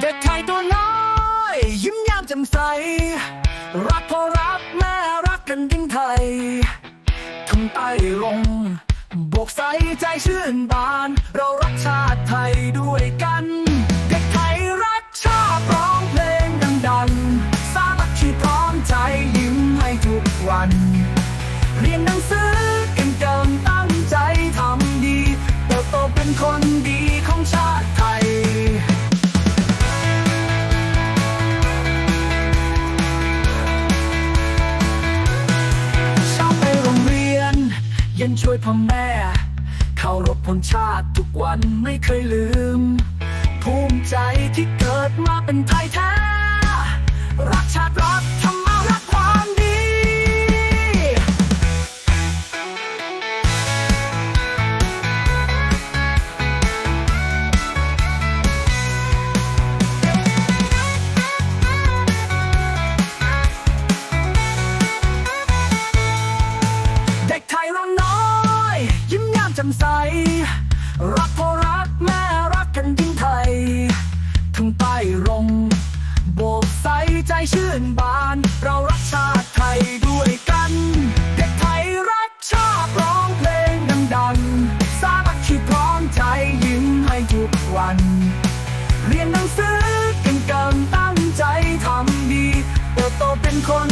เด็กไทยตัวน้อย ยิ้มยามแจ่มใส รักพ่อรักแม่รักกันยิ่งไทยทุ่งใต้รงโบกใสใจชื่นบาน เรารักชาติไทยด้วยกัน เด็กไทยรักชาติร้องเพลงดังๆ สามัคคีพร้อมใจยิ้มให้ทุกวัน เรียนหนังสือเก่งๆตั้งใจทำดีเติบโตเป็นคนดี ย็นช่วยพ่อแม่เคารบพลชาติทุกวันไม่เคยลืม ภูมิใจที่เกิดมาเป็นไทยแท้ มใส รักพอรักแม่รักกันยิ่งไทยทั้งใต้ร่มโบกใสใจชื่นบาน เรารักชาติไทยด้วยกัน เด็กไทยรักชาติร้องเพลงดังๆ สามัคคีพร้อมใจยิ้มให้ทุกวัน เรียนหนังสือกันกันตั้งใจทำดีเติบโตเป็นคน